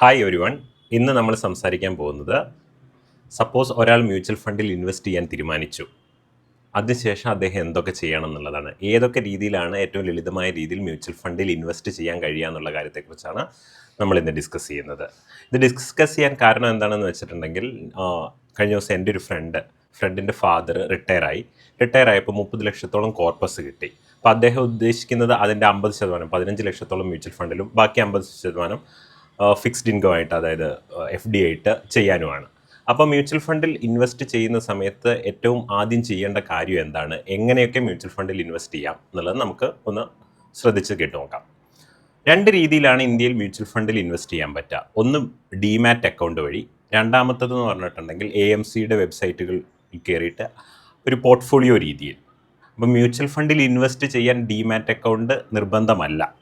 Hi ഒരു one ഇന്ന് നമ്മൾ സംസാരിക്കാൻ പോകുന്നത് സപ്പോസ് ഒരാൾ മ്യൂച്വൽ ഫണ്ടിൽ ഇൻവെസ്റ്റ് ചെയ്യാൻ തീരുമാനിച്ചു. അതിനുശേഷം അദ്ദേഹം എന്തൊക്കെ ചെയ്യണം എന്നുള്ളതാണ്. ഏതൊക്കെ രീതിയിലാണ് ഏറ്റവും ലളിതമായ രീതിയിൽ മ്യൂച്വൽ ഫണ്ടിൽ ഇൻവെസ്റ്റ് ചെയ്യാൻ കഴിയുക എന്നുള്ള കാര്യത്തെക്കുറിച്ചാണ് നമ്മൾ ഇന്ന് ഡിസ്കസ് ചെയ്യുന്നത്. ഇത് ഡിസ്കസ് ചെയ്യാൻ കാരണം എന്താണെന്ന് വെച്ചിട്ടുണ്ടെങ്കിൽ കഴിഞ്ഞ ദിവസം എന്റെ ഒരു ഫ്രണ്ട് ഫ്രണ്ടിന്റെ ഫാദർ റിട്ടയർ ആയി. റിട്ടയർ ആയപ്പോൾ മുപ്പത് ലക്ഷത്തോളം കോർപ്പസ് കിട്ടി. അപ്പോൾ അദ്ദേഹം ഉദ്ദേശിക്കുന്നത് അതിന്റെ അമ്പത് ശതമാനം പതിനഞ്ച് ലക്ഷത്തോളം മ്യൂച്വൽ ഫണ്ടിലും ബാക്കി അമ്പത് ശതമാനം ഫിക്സ്ഡ് ഇൻകം ആയിട്ട് അതായത് എഫ് ഡി ആയിട്ട് ചെയ്യാനുമാണ്. അപ്പോൾ മ്യൂച്വൽ ഫണ്ടിൽ ഇൻവെസ്റ്റ് ചെയ്യുന്ന സമയത്ത് ഏറ്റവും ആദ്യം ചെയ്യേണ്ട കാര്യം എന്താണ്? എങ്ങനെയൊക്കെ മ്യൂച്വൽ ഫണ്ടിൽ ഇൻവെസ്റ്റ് ചെയ്യാം എന്നുള്ളത് നമുക്ക് ഒന്ന് ശ്രദ്ധിച്ച് കേട്ട് നോക്കാം. രണ്ട് രീതിയിലാണ് ഇന്ത്യയിൽ മ്യൂച്വൽ ഫണ്ടിൽ ഇൻവെസ്റ്റ് ചെയ്യാൻ പറ്റുക. ഒന്ന് ഡിമാറ്റ് അക്കൗണ്ട് വഴി. രണ്ടാമത്തത് എന്ന് പറഞ്ഞിട്ടുണ്ടെങ്കിൽ എ എം സിയുടെ വെബ്സൈറ്റുകൾ കയറിയിട്ട് ഒരു പോർട്ട്ഫോളിയോ രീതിയിൽ. അപ്പോൾ മ്യൂച്വൽ ഫണ്ടിൽ ഇൻവെസ്റ്റ് ചെയ്യാൻ ഡിമാറ്റ് അക്കൗണ്ട് നിർബന്ധമല്ല.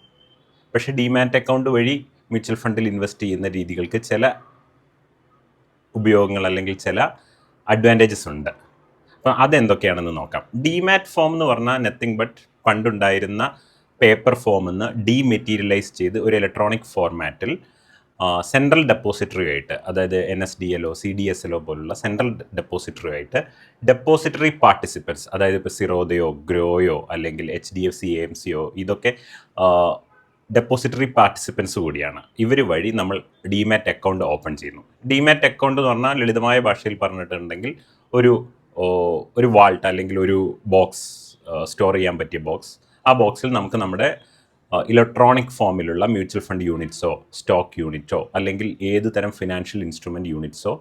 പക്ഷേ ഡിമാറ്റ് അക്കൗണ്ട് വഴി മ്യൂച്വൽ ഫണ്ടിൽ ഇൻവെസ്റ്റ് ചെയ്യുന്ന രീതികൾക്ക് ചില ഉപയോഗങ്ങൾ അല്ലെങ്കിൽ ചില അഡ്വാന്റേജസ് ഉണ്ട്. അപ്പം അതെന്തൊക്കെയാണെന്ന് നോക്കാം. ഡിമാറ്റ് ഫോം എന്ന് പറഞ്ഞാൽ നത്തിങ് ബട്ട് പണ്ടുണ്ടായിരുന്ന പേപ്പർ ഫോം എന്ന് ഡീമെറ്റീരിയലൈസ് ചെയ്ത് ഒരു ഇലക്ട്രോണിക് ഫോർമാറ്റിൽ സെൻട്രൽ ഡെപ്പോസിറ്ററി ആയിട്ട് അതായത് എൻ എസ് ഡി എല്ലോ സി ഡി എസ് എല്ലോ പോലുള്ള സെൻട്രൽ ഡെപ്പോസിറ്ററി ആയിട്ട് ഡെപ്പോസിറ്ററി പാർട്ടിസിപ്പൻസ് അതായത് ഇപ്പോൾ സിറോദയോ ഗ്രോയോ അല്ലെങ്കിൽ H D F C M സിയോ ഇതൊക്കെ ഡെപ്പോസിറ്ററി പാർട്ടിസിപ്പൻസ് കൂടിയാണ്. ഇവർ വഴി നമ്മൾ ഡിമാറ്റ് അക്കൗണ്ട് ഓപ്പൺ ചെയ്യുന്നു. ഡിമാറ്റ് അക്കൗണ്ട് എന്ന് പറഞ്ഞാൽ ലളിതമായ ഭാഷയിൽ പറഞ്ഞിട്ടുണ്ടെങ്കിൽ ഒരു ഒരു വാൾട്ട് അല്ലെങ്കിൽ ഒരു ബോക്സ് സ്റ്റോർ ചെയ്യാൻ പറ്റിയ ബോക്സ് ആ ബോക്സിൽ നമുക്ക് നമ്മുടെ ഇലക്ട്രോണിക് ഫോമിലുള്ള മ്യൂച്വൽ ഫണ്ട് യൂണിറ്റ്സോ സ്റ്റോക്ക് യൂണിറ്റോ അല്ലെങ്കിൽ ഏത് തരം ഫിനാൻഷ്യൽ ഇൻസ്ട്രുമെന്റ് യൂണിറ്റ്സോ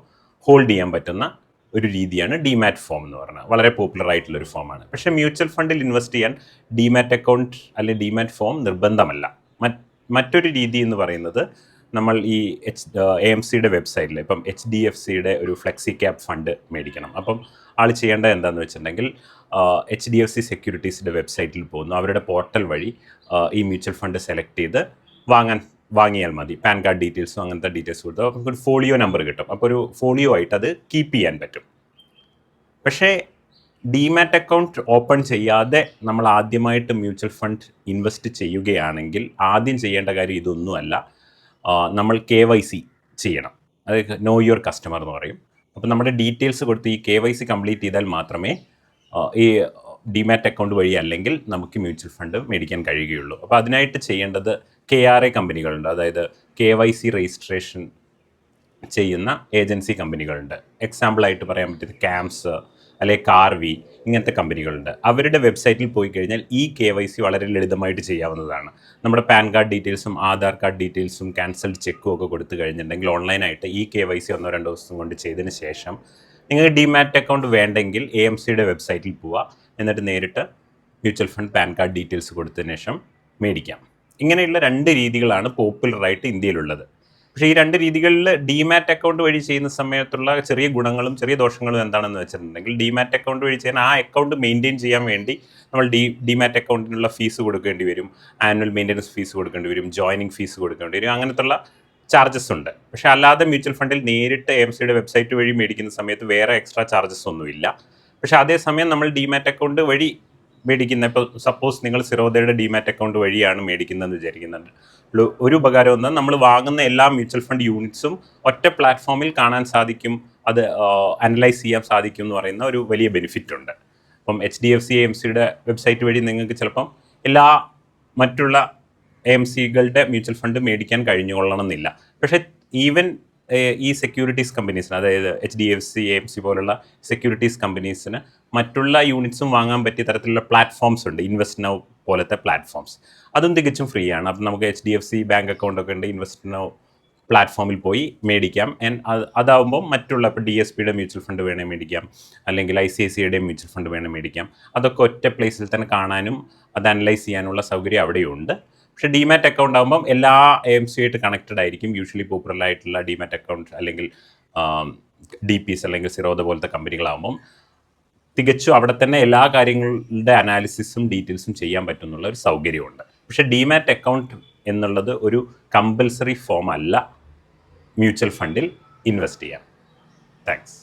ഹോൾഡ് ചെയ്യാൻ പറ്റുന്ന ഒരു രീതിയാണ് ഡിമാറ്റ് ഫോം എന്ന് പറഞ്ഞാൽ. വളരെ പോപ്പുലർ ആയിട്ടുള്ള ഒരു ഫോമാണ് പക്ഷേ മ്യൂച്വൽ ഫണ്ടിൽ ഇൻവെസ്റ്റ് ചെയ്യാൻ ഡിമാറ്റ് അക്കൗണ്ട് അല്ലെങ്കിൽ ഡിമാറ്റ് ഫോം നിർബന്ധമല്ല. മറ്റൊരു രീതി എന്ന് പറയുന്നത് നമ്മൾ ഈ എച്ച് എ എം സിയുടെ വെബ്സൈറ്റിൽ ഇപ്പം എച്ച് ഡി എഫ് സിയുടെ ഒരു ഫ്ലെക്സി ക്യാപ് ഫണ്ട് മേടിക്കണം. അപ്പം ആൾ ചെയ്യേണ്ടത് എന്താണെന്ന് വെച്ചിട്ടുണ്ടെങ്കിൽ എച്ച് ഡി എഫ് സി സെക്യൂരിറ്റീസിന്റെ വെബ്സൈറ്റിൽ പോകുന്നു. അവരുടെ പോർട്ടൽ വഴി ഈ മ്യൂച്വൽ ഫണ്ട് സെലക്ട് ചെയ്ത് വാങ്ങാൻ വാങ്ങിയാൽ മതി. പാൻ കാർഡ് ഡീറ്റെയിൽസും അങ്ങനത്തെ ഡീറ്റെയിൽസ് കൊടുത്താൽ ഒരു ഫോളിയോ നമ്പർ കിട്ടും. അപ്പോൾ ഒരു ഫോളിയോ ആയിട്ട് അത് കീപ്പ് ചെയ്യാൻ പറ്റും. പക്ഷേ ഡിമാറ്റ് അക്കൗണ്ട് ഓപ്പൺ ചെയ്യാതെ നമ്മൾ ആദ്യമായിട്ട് മ്യൂച്വൽ ഫണ്ട് ഇൻവെസ്റ്റ് ചെയ്യുകയാണെങ്കിൽ ആദ്യം ചെയ്യേണ്ട കാര്യം ഇതൊന്നുമല്ല. നമ്മൾ കെ വൈ സി ചെയ്യണം. അത് നോ യുവർ കസ്റ്റമർ എന്ന് പറയും. അപ്പോൾ നമ്മുടെ ഡീറ്റെയിൽസ് കൊടുത്ത് ഈ കെ വൈ സി കംപ്ലീറ്റ് ചെയ്താൽ മാത്രമേ ഈ ഡിമാറ്റ് അക്കൗണ്ട് വഴി അല്ലെങ്കിൽ നമുക്ക് മ്യൂച്വൽ ഫണ്ട് മേടിക്കാൻ കഴിയുകയുള്ളൂ. അപ്പോൾ അതിനായിട്ട് ചെയ്യേണ്ടത് കെ ആർ എ കമ്പനികളുണ്ട്. അതായത് കെ വൈ സി രജിസ്ട്രേഷൻ ചെയ്യുന്ന ഏജൻസി കമ്പനികളുണ്ട്. എക്സാമ്പിളായിട്ട് പറയാൻ പറ്റിയത് ക്യാംസ് അല്ലെങ്കിൽ കാർവി ഇങ്ങനത്തെ കമ്പനികളുണ്ട്. അവരുടെ വെബ്സൈറ്റിൽ പോയി കഴിഞ്ഞാൽ ഈ കെ വൈ സി വളരെ ലളിതമായിട്ട് ചെയ്യാവുന്നതാണ്. നമ്മുടെ പാൻ കാർഡ് ഡീറ്റെയിൽസും ആധാർ കാർഡ് ഡീറ്റെയിൽസും ക്യാൻസൽഡ് ചെക്കും ഒക്കെ കൊടുത്തു കഴിഞ്ഞിട്ടുണ്ടെങ്കിൽ ഓൺലൈനായിട്ട് ഈ കെ വൈ സി ഒന്നോ രണ്ടോ ദിവസം കൊണ്ട് ചെയ്തതിന് ശേഷം നിങ്ങൾക്ക് ഡിമാറ്റ് അക്കൗണ്ട് വേണ്ടെങ്കിൽ എ എം സിയുടെ വെബ്സൈറ്റിൽ പോവുക. എന്നിട്ട് നേരിട്ട് mutual fund PAN card details കൊടുത്തതിന് ശേഷം മേടിക്കാം. ഇങ്ങനെയുള്ള രണ്ട് രീതികളാണ് പോപ്പുലറായിട്ട് ഇന്ത്യയിലുള്ളത്. പക്ഷേ ഈ രണ്ട് രീതികളിൽ ഡിമാറ്റ് അക്കൗണ്ട് വഴി ചെയ്യുന്ന സമയത്തുള്ള ചെറിയ ഗുണങ്ങളും ചെറിയ ദോഷങ്ങളും എന്താണെന്ന് വെച്ചിട്ടുണ്ടെങ്കിൽ ഡിമാറ്റ് അക്കൗണ്ട് വഴി ചെയ്യാൻ ആ അക്കൗണ്ട് മെയിന്റെയിൻ ചെയ്യാൻ വേണ്ടി നമ്മൾ ഡി ഡിമാറ്റ് അക്കൗണ്ടിനുള്ള ഫീസ് കൊടുക്കേണ്ടി വരും. ആനുവൽ മെയിന്റനൻസ് ഫീസ് കൊടുക്കേണ്ടി വരും. ജോയിനിങ് ഫീസ് കൊടുക്കേണ്ടി വരും. അങ്ങനത്തുള്ള ചാർജസ് ഉണ്ട്. പക്ഷെ അല്ലാതെ മ്യൂച്വൽ ഫണ്ടിൽ നേരിട്ട് എം സിയുടെ വെബ്സൈറ്റ് വഴി മേടിക്കുന്ന സമയത്ത് വേറെ എക്സ്ട്രാ ചാർജസ് ഒന്നുമില്ല. പക്ഷേ അതേസമയം നമ്മൾ ഡിമാറ്റ് അക്കൗണ്ട് വഴി മേടിക്കുന്ന ഇപ്പോൾ സപ്പോസ് നിങ്ങൾ സിറോദയുടെ ഡിമാറ്റ് അക്കൗണ്ട് വഴിയാണ് മേടിക്കുന്നതെന്ന് വിചാരിക്കുന്നുണ്ട്. ഒരു- ഉപകാരം ഒന്ന് നമ്മൾ വാങ്ങുന്ന എല്ലാ മ്യൂച്വൽ ഫണ്ട് യൂണിറ്റ്സും ഒറ്റ പ്ലാറ്റ്ഫോമിൽ കാണാൻ സാധിക്കും അത് അനലൈസ് ചെയ്യാൻ സാധിക്കും എന്ന് പറയുന്ന ഒരു വലിയ ബെനിഫിറ്റ് ഉണ്ട്. അപ്പം H D F C M സിയുടെ വെബ്സൈറ്റ് വഴി നിങ്ങൾക്ക് ചിലപ്പം എല്ലാ മറ്റുള്ള എം സികളുടെ മ്യൂച്വൽ ഫണ്ട് മേടിക്കാൻ കഴിഞ്ഞുകൊള്ളണം എന്നില്ല പക്ഷേ ഈവൻ ഈ സെക്യൂരിറ്റീസ് കമ്പനീസിന് അതായത് H D F C M C പോലുള്ള സെക്യൂരിറ്റീസ് കമ്പനീസിന് മറ്റുള്ള യൂണിറ്റ്സും വാങ്ങാൻ പറ്റിയ തരത്തിലുള്ള പ്ലാറ്റ്ഫോംസ് ഉണ്ട്. ഇൻവെസ്റ്റ് നൗ പോലത്തെ പ്ലാറ്റ്ഫോംസ് അതും തികച്ചും ഫ്രീ ആണ്. അപ്പം നമുക്ക് H D F C bank account ഒക്കെ ഉണ്ട്. ഇൻവെസ്റ്റ് നൗ പ്ലാറ്റ്ഫോമിൽ പോയി മേടിക്കാം. ആൻഡ് അത് അതാവുമ്പോൾ മറ്റുള്ള ഇപ്പോൾ ഡി എസ് പിയുടെ മ്യൂച്വൽ ഫണ്ട് വേണേൽ മേടിക്കാം. അല്ലെങ്കിൽ ഐ സി ഐ സിയുടെ മ്യൂച്വൽ ഫണ്ട് വേണേൽ മേടിക്കാം. അതൊക്കെ ഒറ്റ പ്ലേസിൽ തന്നെ കാണാനും അത് അനലൈസ് ചെയ്യാനുള്ള സൗകര്യം അവിടെയുണ്ട്. പക്ഷേ ഡിമാറ്റ് അക്കൗണ്ട് ആകുമ്പം എല്ലാ എ സി ആയിട്ട് കണക്റ്റഡ് ആയിരിക്കും. യൂഷ്വലി പോപ്പുലർ ആയിട്ടുള്ള ഡിമാറ്റ് അക്കൗണ്ട് അല്ലെങ്കിൽ ഡി പീസ് അല്ലെങ്കിൽ സിറോദ പോലത്തെ കമ്പനികളാകുമ്പം തികച്ചും അവിടെ തന്നെ എല്ലാ കാര്യങ്ങളുടെ അനാലിസിസും ഡീറ്റെയിൽസും ചെയ്യാൻ പറ്റുന്നുള്ള ഒരു സൗകര്യമുണ്ട്. പക്ഷേ ഡിമാറ്റ് അക്കൗണ്ട് എന്നുള്ളത് ഒരു കമ്പൽസറി ഫോം അല്ല. മ്യൂച്വൽ ഫണ്ടിൽ ഇൻവെസ്റ്റ് ചെയ്യാം. താങ്ക്സ്